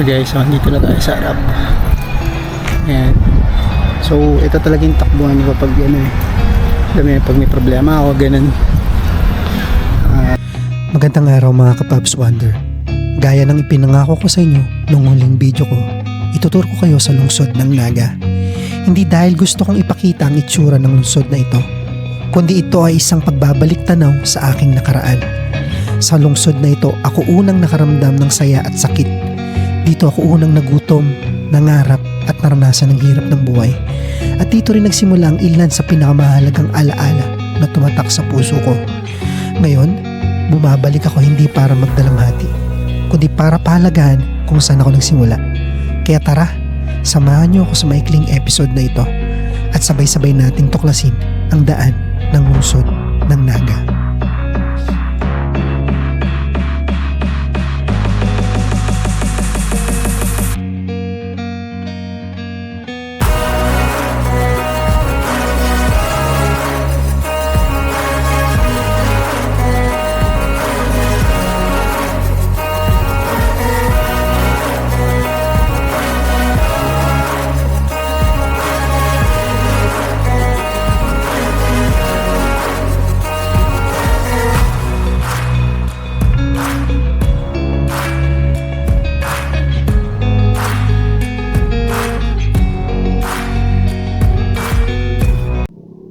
Ito guys, so dito na tayo sa harap. Ayan. So, ito talaga yung takbuhan ko pag ano yun, pag may problema ako, ganun. Magandang araw mga kapabs wonder. Gaya ng ipinangako ko sa inyo nung huling video ko, ituturo ko kayo sa lungsod ng Naga. Hindi dahil gusto kong ipakita ang itsura ng lungsod na ito, kundi ito ay isang pagbabalik tanaw sa aking nakaraan. Sa lungsod na ito, ako unang nakaramdam ng saya at sakit. Dito ako unang nagutom, nangarap at naranasan ng hirap ng buhay. At dito rin nagsimula ang ilan sa pinakamahalagang alaala na tumatak sa puso ko. Ngayon, bumabalik ako hindi para magdalamhati, kundi para pahalagahan kung saan ako nagsimula. Kaya tara, samahan niyo ako sa maikling episode na ito at sabay-sabay nating tuklasin ang daan ng lungsod ng Naga.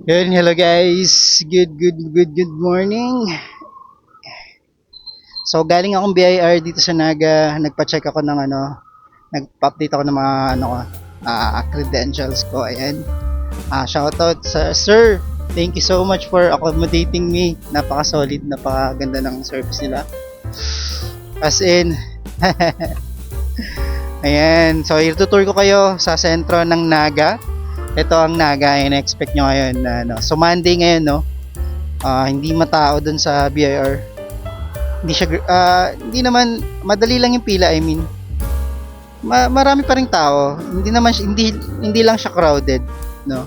Yun, hello guys. Good, good, good, good morning. So, galing akong BIR dito sa Naga. Nagpa-check ako ng ano, nagpa-update ako ng mga ano ko, ah, credentials ko. Ayan. Ah, shoutout sa sir. Thank you so much for accommodating me. Napaka-solid, napakaganda ng service nila. As in, Ayan. So, itutur ko kayo sa sentro ng Naga. Ito ang Naga. In-expect nyo ngayon. Na, ano. So, Monday ngayon, no? Ah, hindi matao dun sa BIR. Hindi siya, ah, hindi naman, madali lang yung pila, I mean. Ma- marami pa rin tao. Hindi naman, hindi, hindi lang siya crowded, no?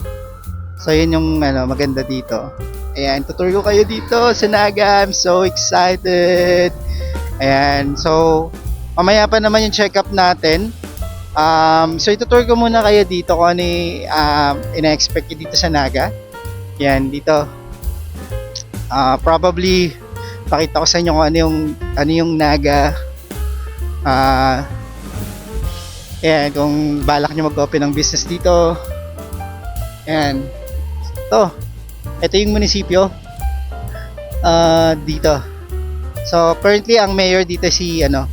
So, yun yung, ano, maganda dito. Ayan, tutur ko kayo dito sa Naga. I'm so excited. Ayan, so, mamaya pa naman yung check-up natin. Um, so, itutur ko muna kayo dito kung ano yung um, ina-expect dito sa Naga. Yan, dito. Ah, probably, pakita ko sa inyo kung ano yung, ano yung Naga. Ah, yan, kung balak nyo mag-open ng business dito. Yan. Ito. Ito yung munisipyo. Ah, dito. So, currently, ang mayor dito si, ano,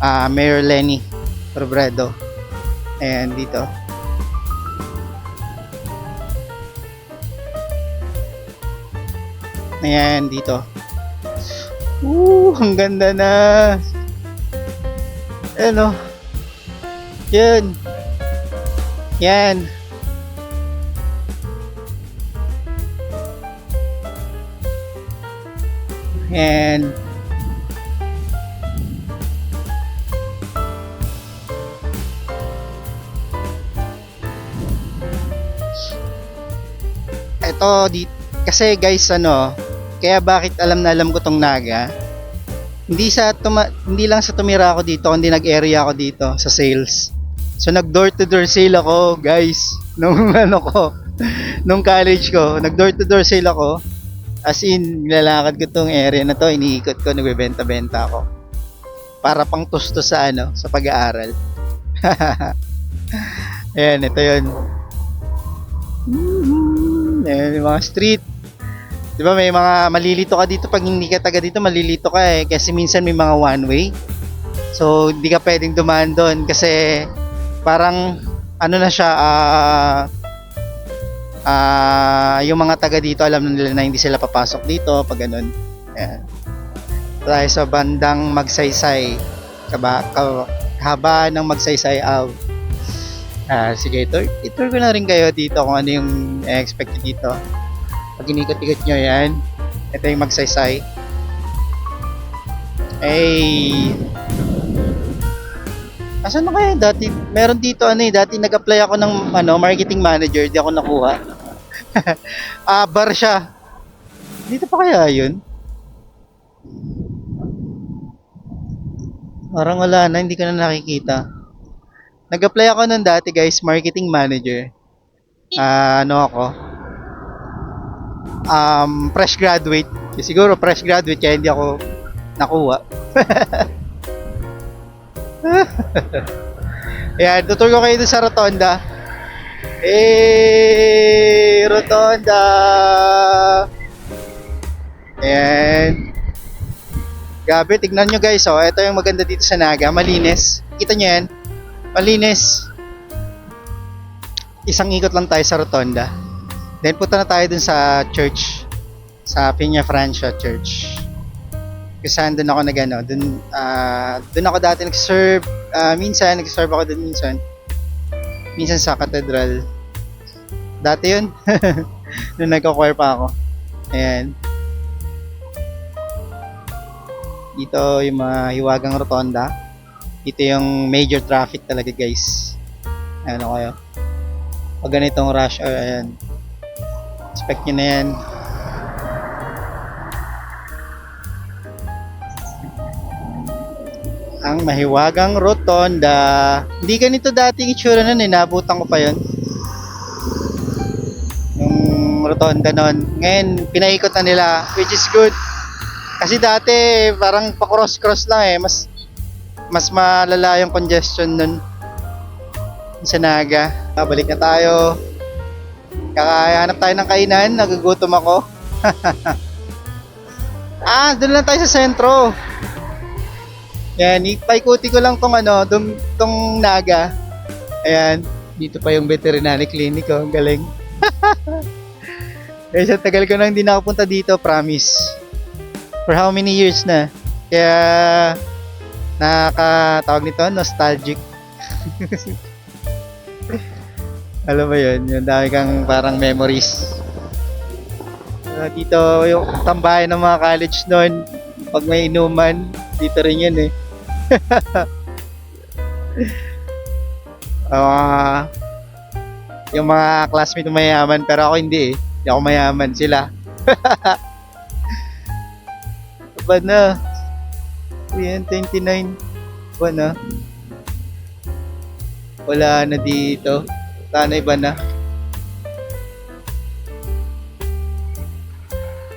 ah Mayor Lenny Robredo. Ayan, dito. Ayan, dito. Woo, ang ganda na. Ano? Yan. Yan. And eto di kasi guys ano kaya bakit alam na alam ko tong Naga? Hindi sa tuma, hindi lang sa tumira ako dito kundi nag-area ako dito sa sales. So nag door to door sale ako guys. Nung ano ko nung college ko nag door to door sale ako. As in nilalakad ko tong area na to iniikot ko nagbebenta-benta ako. Para pang tusto sa ano sa pag-aaral. Ayan ito yun Ayan, yung mga street. 'Di ba may mga malilito ka dito pag hindi ka taga dito, malilito ka eh kasi minsan may mga one way. So, hindi ka pwedeng dumaan doon kasi parang ano na siya ah ah, yung mga taga dito alam nila na hindi sila papasok dito pag ganun. Ayan. Tayo sa bandang Magsaysay. Kaba, ka, haba ng Magsaysay Ave. Ah, sige, tour, itour ko na rin kayo dito kung ano yung expect dito. Pag inikot-ikot nyo yan, ito yung magsaysay. Hey! Asan na kayo? Dati, meron dito ano eh, dati nag-apply ako ng ano, marketing manager, di ako nakuha. ah, bar siya. Dito pa kaya yun? Parang wala na, hindi ko na nakikita. Nag-apply ako nun dati guys, marketing manager. Ah, ano ako? Um, fresh graduate. Siguro fresh graduate kaya hindi ako nakuha. Ayan, tutur ko kayo sa rotonda. Eh, rotonda. Ayan. Gabi, tignan nyo guys, oh. Ito yung maganda dito sa Naga. Malinis. Kita nyo yan? Malinis. Isang ikot lang tayo sa rotonda. Then punta na tayo dun sa church. Sa Peña Francia Church. Kasi saan ako nag ano, dun, ah, dun ako dati nag-serve. Ah, minsan, nag-serve ako dun minsan. Minsan sa cathedral. Dati yun. Nung nagko-choir pa ako. Ayan. Dito yung mga hiwagang rotonda. Dito yung major traffic talaga guys. Ano kayo? Pag ganitong rush hour, ayan. Expect nyo na yan. Ang mahiwagang rotonda. Hindi ganito dati yung itsura nun eh. Nabutan ko pa yun. Yung rotonda nun. Ngayon, pinaikot na nila. Which is good. Kasi dati, parang pa-cross-cross lang eh. Mas mas malala yung congestion nun sa Naga. Ah, balik na tayo. Kakahanap tayo ng kainan. Nagugutom ako. ah, doon lang tayo sa sentro. Yan, ipaikuti ko lang tong ano, tong, tong Naga. Ayan, dito pa yung veterinary clinic oh, ang galing. Guys, ang tagal ko nang hindi nakapunta dito, promise. For how many years na? Kaya, nakakatawag nito, nostalgic. Alam mo yun, yung dami kang parang memories. Ah, dito, yung tambayan ng mga college noon, pag may inuman, dito rin yun eh. Ah, yung mga classmate mo mayaman, pero ako hindi eh. Hindi ako mayaman sila. Ba na? Yan, 29. Ba na? Wala na dito. Sana iba na.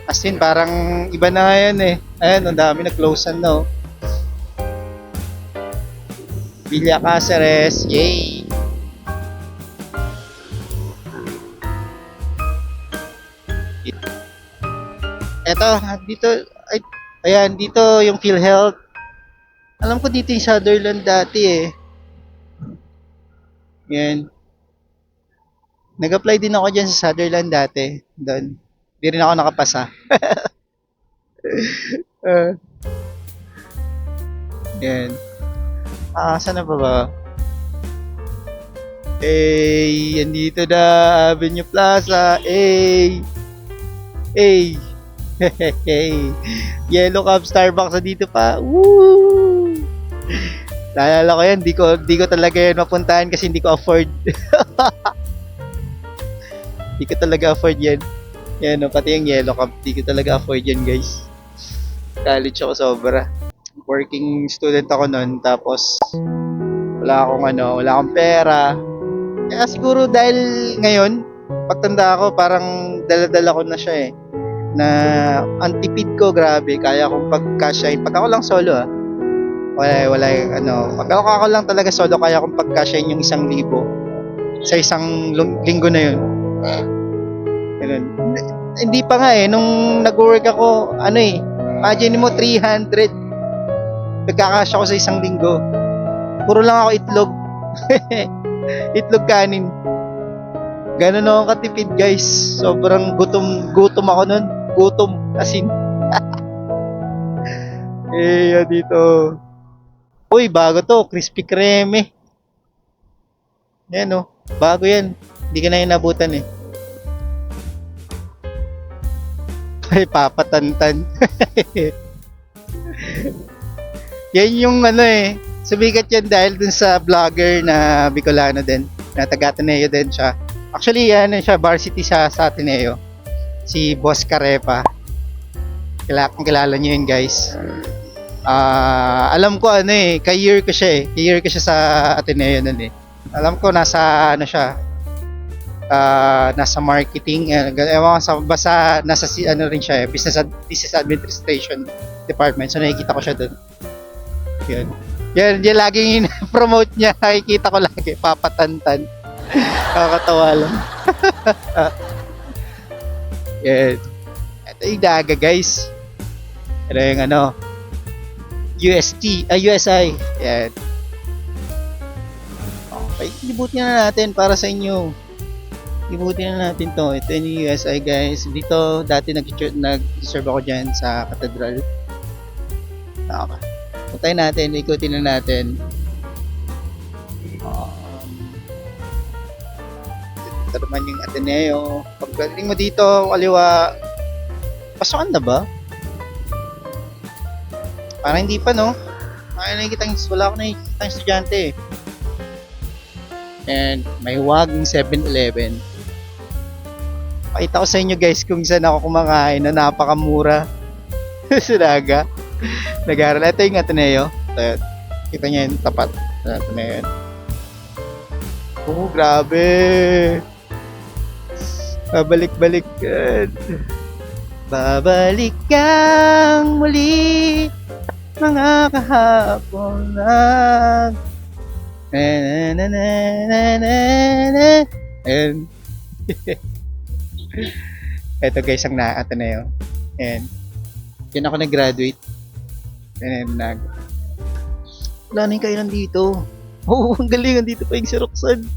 As in, parang iba na yan eh. Ayan, ang dami nag-closean na oh. Villa Caceres, yay! Eto, dito, ay, ayan, dito yung PhilHealth. Alam ko dito yung Sutherland dati eh. Yan. Nag-apply din ako dyan sa Sutherland dati. Doon. Hindi rin ako nakapasa. uh, yan. Ah, saan na ba ba? Eh, andito na Avenue Plaza. Eh. Eh. Yellow Cup Starbucks na dito pa. Woo! Naalala ko yan, di ko, di ko talaga yan mapuntahan kasi hindi ko afford. di ko talaga afford yan. Yan, no, pati yung Yellow Cup, di ko talaga afford yan, guys. College ako sobra. Working student ako noon, tapos wala akong ano, wala akong pera. Kaya siguro dahil ngayon, pagtanda ako, parang daladala ko na siya eh na ang tipid ko grabe. Kaya kong pagkasyahin pag ako lang solo ah. Wala wala ano. Pag ako, ako lang talaga solo kaya kong pagkasyahin yung isang libo. Sa isang linggo na yun. Ganun. hindi pa nga eh. Nung nag-work ako ano eh. Imagine mo 300 nagkakasya ko sa isang linggo. Puro lang ako itlog. Itlog kanin. Ganun ako katipid guys. Sobrang gutom gutom ako nun. Gutom asin. eh, yan dito. Uy, bago to. Crispy Kreme. Yan oh. Bago yan. Hindi ka na inabutan eh. Ay, papatantan. yan yung ano eh. Sumikat yan dahil dun sa vlogger na Bicolano din. Na taga Ateneo din siya. Actually, ano siya, varsity sa, sa Ateneo. Si Boss Carepa. Kila, kilala niyo yun, guys. Ah, alam ko ano eh, ka-year ko siya eh. Ka-year ko siya sa Ateneo nun eh. Alam ko nasa ano siya, ah, nasa marketing, eh, ewan sa basta nasa si, ano rin siya eh, business ad- business administration department. So nakikita ko siya doon. Yun. Yan, yan laging promote niya. Nakikita ko lagi, papatantan. Nakakatawa lang. yan. Ito yung daga guys. Ito yung ano, UST, ah, USI. Yan. Okay, libutin na natin para sa inyo. Libutin na natin to. Ito yung USI guys. Dito, dati nag- nag-serve ako dyan sa katedral. Okay. Puntayin natin, ikutin na natin. Ito naman yung Ateneo. Pagdating mo dito, kaliwa, pasokan na ba? Parang hindi pa, no? Ay, nakikita yung, wala ako nakikita yung estudyante eh. And may waging 7-Eleven. Pakita ko sa inyo guys kung saan ako kumakain na napakamura. Sinaga. Nag-aaral. Ito yung Ateneo. Ito, kita niya yung tapat. Ateneo. Oh, grabe. Babalik-balik. Babalik kang muli mga kahapon. Na. And Ito guys ang na Ateneo. And yan ako nag-graduate. And nag wala na yung kainan dito. Oo, oh, ang galing. Andito pa yung si Roxanne.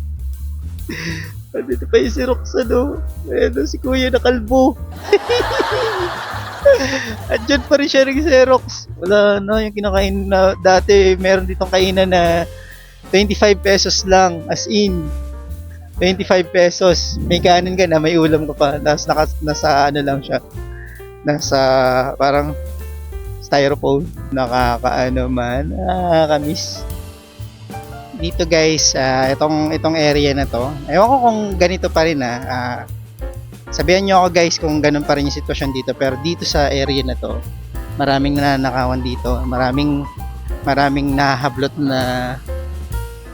Andito pa yung si Roxanne, oh. Ayan, si Kuya na kalbo. Andyan pa rin siya ng Xerox. Wala na, yung kinakain na dati, meron ditong kainan na 25 pesos lang, as in. 25 pesos. May kanin ka na, may ulam ka pa. Tapos naka, nasa ano lang siya. Nasa parang styrofoam. Nakakaano man. Nakakamiss. Dito guys, ah, itong itong area na to. Ewan ko kung ganito pa rin ah. Ah, sabihan nyo ako guys kung ganun pa rin yung sitwasyon dito. Pero dito sa area na to, maraming nananakawan dito. Maraming maraming nahablot na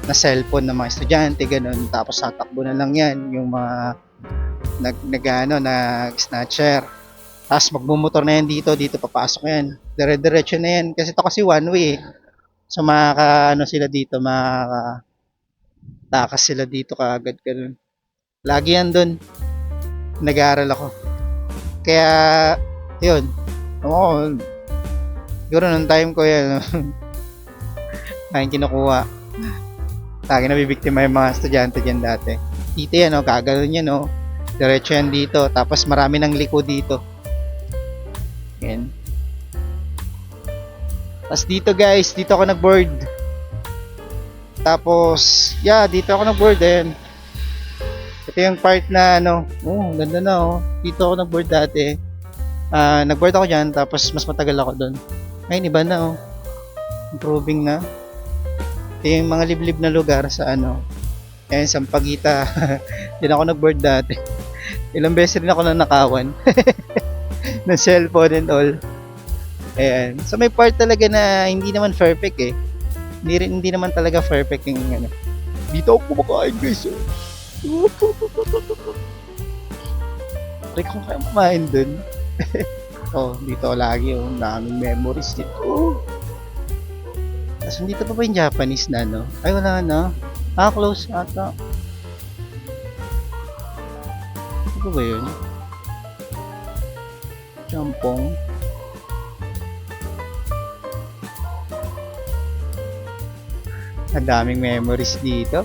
na cellphone ng mga estudyante, ganun. Tapos tatakbo na lang yan, yung mga nag, nag ano, snatcher. Tapos magbumotor na yan dito, dito papasok yan. Dire-diretso na yan. Kasi ito kasi one way eh. So makaka, ano sila dito, makaka takas sila dito kaagad ganun. Lagi yan dun. Nag-aaral ako. Kaya, yun. Oo. Siguro nung time ko yan. Ayun kinukuha. Lagi nabibiktima yung mga estudyante dyan dati. Dito yan, oh, gagano'n yan, oh. Diretso yan dito. Tapos marami ng liko dito. Yan. Tapos dito guys, dito ako nag-board. Tapos, yeah, dito ako nag-board din. Ito yung part na ano, oh, ganda na oh. Dito ako nag-board dati. Ah, nag-board ako diyan tapos mas matagal ako doon. Ngayon iba na oh. Improving na. Ito yung mga liblib na lugar sa ano. Ayan, Sampaguita. Diyan ako nag-board dati. Ilang beses rin ako na nakawan. ng cellphone and all. Ayan. So may part talaga na hindi naman perfect eh. Hindi, rin, hindi naman talaga perfect yung ano. Dito ako kumakain guys. Oh. Try ko kaya kumain dun. oh, dito lagi. Oh, daming memories dito. Tapos dito pa ba yung Japanese na no? Ay wala na. Ah, close ata. Ano ba yun? Champong. Ang daming memories dito.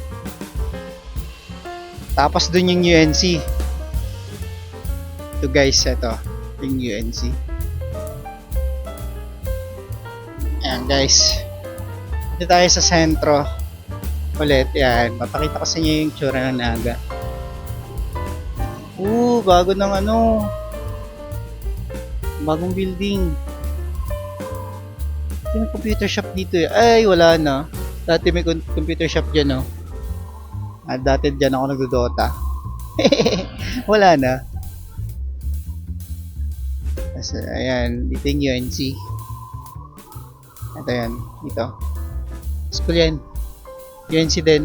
Tapos dun yung UNC. Ito guys, ito. Yung UNC. Ayan guys. Dito tayo sa sentro. Ulit, yan. Papakita ko sa inyo yung tsura ng naga. Oo, bago ng ano. Bagong building. Ito yung computer shop dito eh. Ay, wala na. Dati may com- computer shop dyan, no? At dati dyan ako nagdodota. wala na. Kasi, ayan, dito yung UNC. Ito yan. Dito. School yan. UNC din.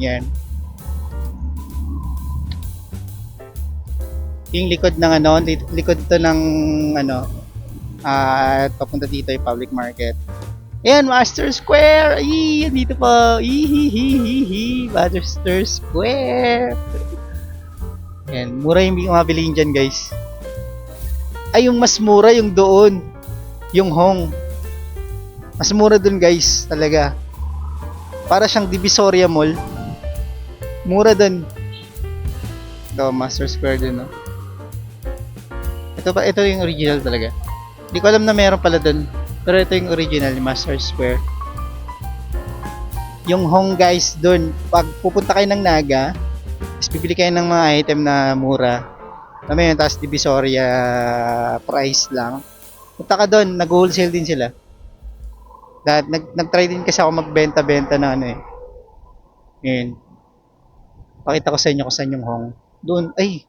Yan. Yung likod ng ano, li- likod to ng ano, at papunta dito yung public market. Ayan, Master Square! Ay, dito po. Ihihihihi. Master Square. Ayan, mura yung mga bilihin dyan, guys. Ay, yung mas mura yung doon. Yung Hong. Mas mura dun, guys. Talaga. Para siyang Divisoria Mall. Mura dun. Ito, Master Square dun, no? Ito pa, ito yung original talaga. Hindi ko alam na meron pala dun. Pero ito yung original, Master Square. Yung Hong guys dun, pag pupunta kayo ng Naga, tapos bibili kayo ng mga item na mura. Mo yun, tapos Divisoria price lang. Punta ka dun, nag-wholesale din sila. Dahil nag, nag-try din kasi ako magbenta-benta na ano eh. Yun. Pakita ko sa inyo kung saan yung Hong. Doon, ay,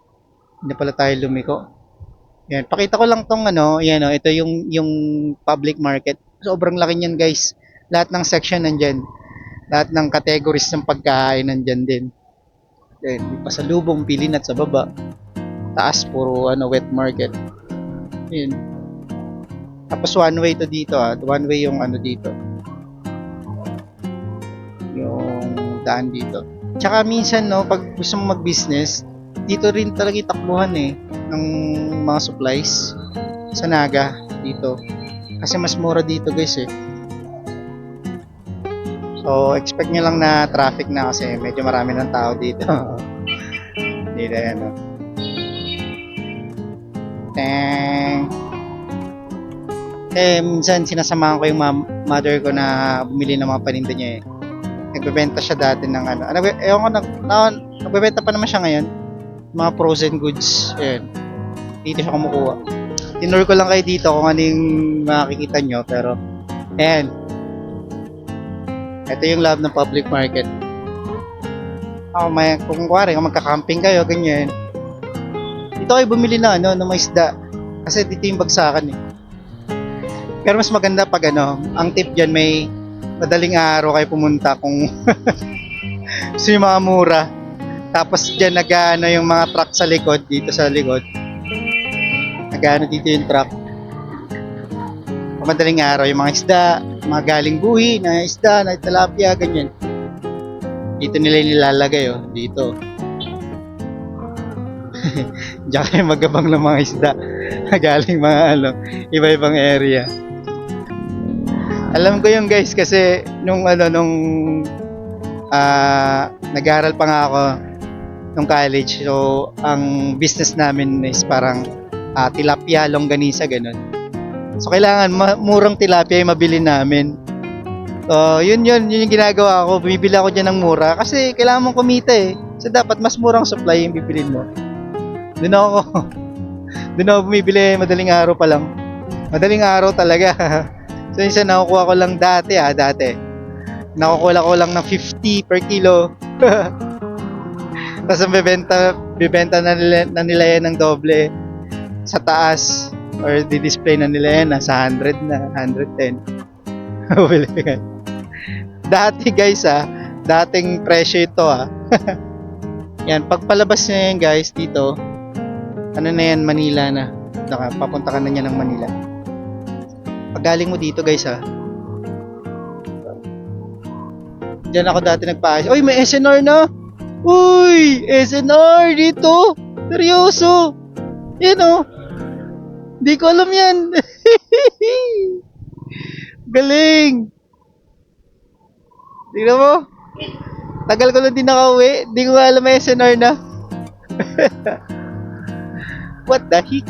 hindi pala tayo lumiko. Yan, pakita ko lang tong ano, yan oh, ito yung yung public market. Sobrang laki niyan, guys. Lahat ng section nandiyan. Lahat ng categories ng pagkain nandiyan din. Then, pasalubong, pilin at sa baba. Taas, puro ano, wet market. Yun. Tapos one way to dito ah. One way yung ano dito. Yung daan dito. Tsaka minsan no, pag gusto mo mag-business, dito rin talaga yung takbuhan eh ng mga supplies sa Naga dito. Kasi mas mura dito guys eh. So, expect nyo lang na traffic na kasi medyo marami ng tao dito. dito yan oh. Tang. Eh, minsan sinasamahan ko yung mother ko na bumili ng mga paninda niya eh. Nagbebenta siya dati ng ano. ano ewan ko, nag, na, nagbebenta pa naman siya ngayon. Mga frozen goods. Ayan. Dito siya kumukuha. Tinur ko lang kayo dito kung ano makikita nyo. Pero, ayan. Ito yung love ng public market. Oh, may, kung kuwari, kung magka-camping kayo, ganyan. Dito kayo bumili na ano, ng mga isda. Kasi dito yung bagsakan eh. Pero mas maganda pag ano, ang tip dyan may madaling araw kayo pumunta kung gusto yung mga mura. Tapos dyan nag-ano yung mga truck sa likod, dito sa likod. Nag-ano dito yung truck. Pag madaling araw, yung mga isda, mga galing buhi na isda, na tilapia, ganyan. Dito nila nilalagay, oh, dito. Diyan kayo magabang ng mga isda na galing mga ano, iba-ibang area. Alam ko yung guys kasi nung ano nung ah nag-aaral pa nga ako nung college. So ang business namin is parang ah, tilapia, longganisa ganun. So kailangan ma- murang tilapia yung mabili namin. So yun yun, yun yung ginagawa ko. Bumibili ako diyan ng mura kasi kailangan mong kumita eh. So dapat mas murang supply yung bibilin mo. Doon ako doon ako bumibili madaling araw pa lang. Madaling araw talaga. So minsan nakukuha ko lang dati ah, dati. Nakukuha ko lang ng 50 per kilo. Tapos ang bibenta, bibenta na nila, na nila yan ng doble sa taas or di-display na nila yan nasa 100 na, 110. Bili ka. dati guys ah, dating presyo ito ah. yan, pagpalabas niya yan guys dito, ano na yan, Manila na. Naka, papunta ka na niya ng Manila. Pag galing mo dito guys ha. Diyan ako dati nagpaayos. Uy, may SNR na! Uy! SNR dito! Seryoso! Yan o. Hindi ko alam yan. Galing! Tingnan mo. Tagal ko lang din nakauwi. Hindi ko alam may SNR na. What the heck?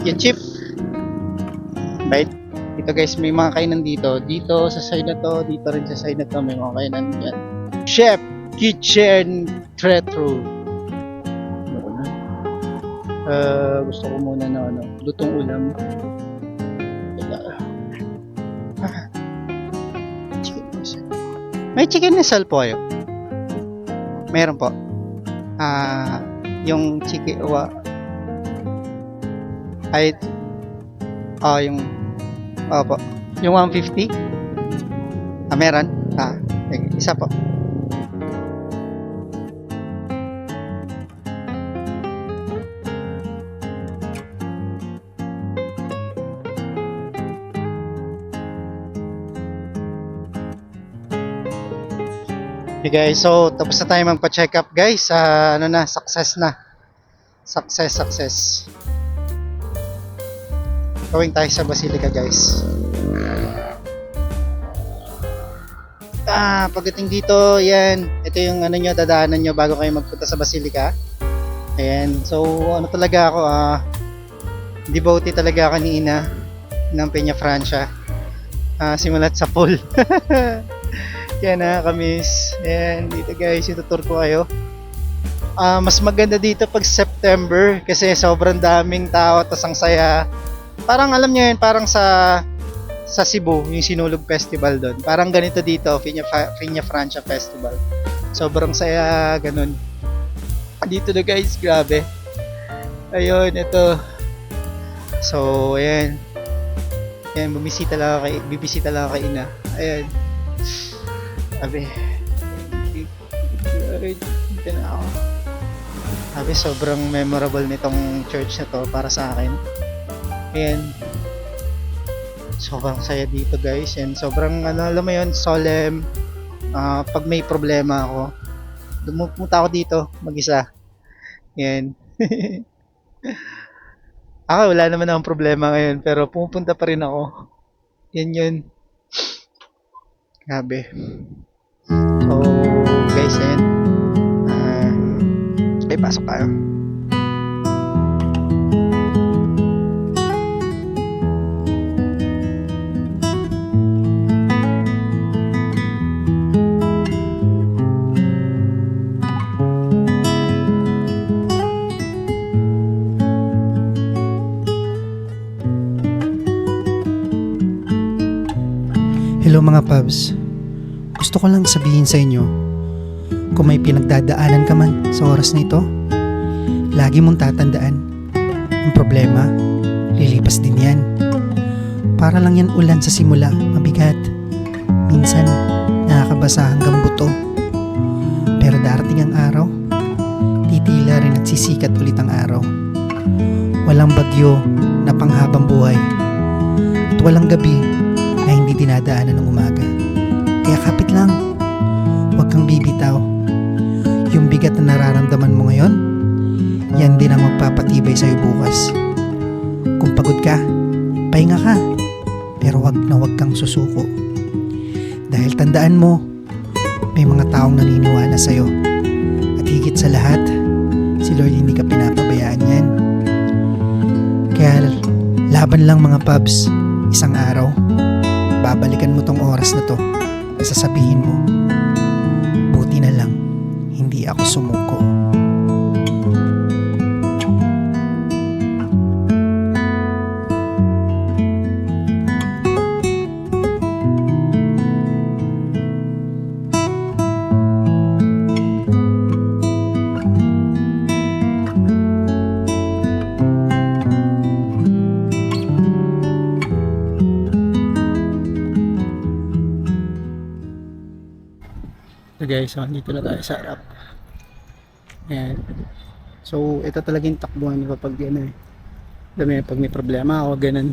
Thank you, Chip. Right? Dito guys, may mga kainan dito. Dito sa side na to, dito rin sa side na to, may mga kainan yan. Chef Kitchen Retro. Uh, gusto ko muna na ano, lutong ulam. Chicken missile. May chicken missile po kayo. Meron po. Ah, yung chiki wa ay oh, yung Opo. Yung 150? Ah, meron? Ah, isa po. Okay guys, so tapos na tayo magpa-check up guys. Ah, ano na, success na. Success, success. Going tayo sa Basilica guys. Ah, pagdating dito, yan. Ito yung ano nyo, dadaanan nyo bago kayo magpunta sa Basilica. Ayan. So, ano talaga ako, ah, devotee talaga ako ni Ina ng Peña Francia. Ah, simulat sa pool. Kaya nakakamiss. Ayan, dito guys, itutur ko kayo. Ah, mas maganda dito pag September kasi sobrang daming tao tas ang saya. Parang alam niyo yun, parang sa sa Cebu, yung Sinulog Festival doon. Parang ganito dito, Fa- Piña Francia Festival. Sobrang saya, ganun. Dito na guys, grabe. Ayun, ito. So, ayan. Ayan, bumisita lang kay, bibisita lang kay Ina. Ayan. Sabi, ay, dito na ako. Sabi, sobrang memorable nitong church na to para sa akin. Ayan. Sobrang saya dito guys. And sobrang ano, alam mo yun, solemn. Ah, pag may problema ako, dumupunta ako dito mag-isa. Yan. ako, wala naman akong problema ngayon, pero pumupunta pa rin ako. Yan yun. Grabe. So, guys, yan. Ah, okay, pasok tayo. Mga pubs. Gusto ko lang sabihin sa inyo, kung may pinagdadaanan ka man sa oras na ito, lagi mong tatandaan, ang problema, lilipas din yan. Para lang yan ulan sa simula, mabigat. Minsan, nakakabasa hanggang buto. Pero darating ang araw, titila rin at sisikat ulit ang araw. Walang bagyo na panghabang buhay. At walang gabi dinadaanan ng umaga. Kaya kapit lang. Huwag kang bibitaw. Yung bigat na nararamdaman mo ngayon, yan din ang magpapatibay sa'yo bukas. Kung pagod ka, pahinga ka. Pero wag na wag kang susuko. Dahil tandaan mo, may mga taong naniniwala sa'yo. At higit sa lahat, si Lord hindi ka pinapabayaan yan. Kaya laban lang mga pubs, isang araw, babalikan mo tong oras na to at sasabihin mo, buti na lang, hindi ako sumuko. Guys, so dito na tayo sa harap. Ayan. So, ito talaga yung takbuhan ko pag ano eh. Yun, pag may problema ako, ganun.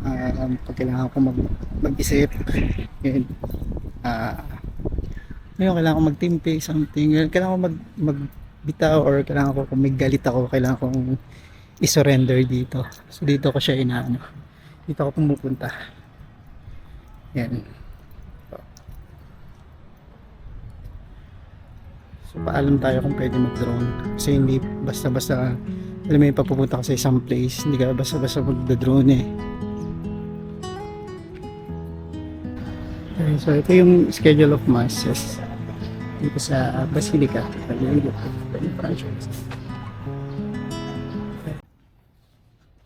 Um, pag kailangan ko mag, mag-isip. Yun. Ah, ngayon, kailangan ko magtimpi, something. Kailangan ko mag, magbitaw or kailangan ko, kung may galit ako, kailangan kong isurrender dito. So, dito ko siya inaano. Dito ako pumupunta. Yan. So paalam tayo kung pwede mag-drone. Kasi hindi basta-basta, alam mo yung papupunta ka sa isang place, hindi ka basta-basta mag-drone eh. Okay, so ito yung schedule of masses dito sa Basilica.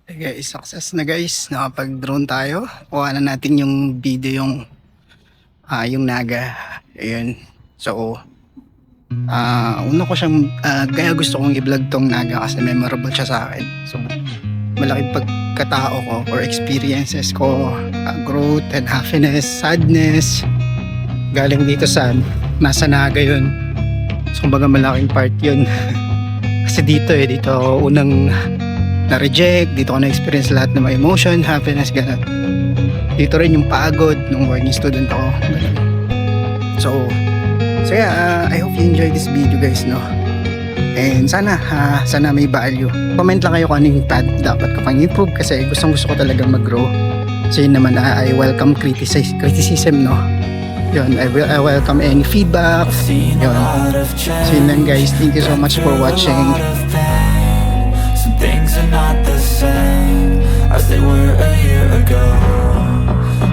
Hey guys, success na guys. Nakapag-drone tayo. Kuha na natin yung video yung ah, yung naga. Ayun. So, Ah, una ko siyang ah, kaya gusto kong i-vlog tong Naga kasi memorable siya sa akin. So malaking pagkatao ko or experiences ko, ah, growth and happiness, sadness. Galing dito sa nasa Naga yun. So kumbaga malaking part yun. kasi dito eh, dito unang na-reject, dito ko na-experience lahat ng mga emotion, happiness, gano'n. Dito rin yung pagod nung working student ako. So, so yeah, uh, I hope you enjoy this video guys, no? And sana, ah, sana may value. Comment lang kayo kung ano yung path dapat ko pang improve kasi gustong gusto ko talaga mag-grow. So yun naman, ah, I welcome criticis- criticism, no? Yun, I, will, I welcome any feedback. Yun. So yun lang guys, thank you so much for watching. Some things are not the same as they were a year ago.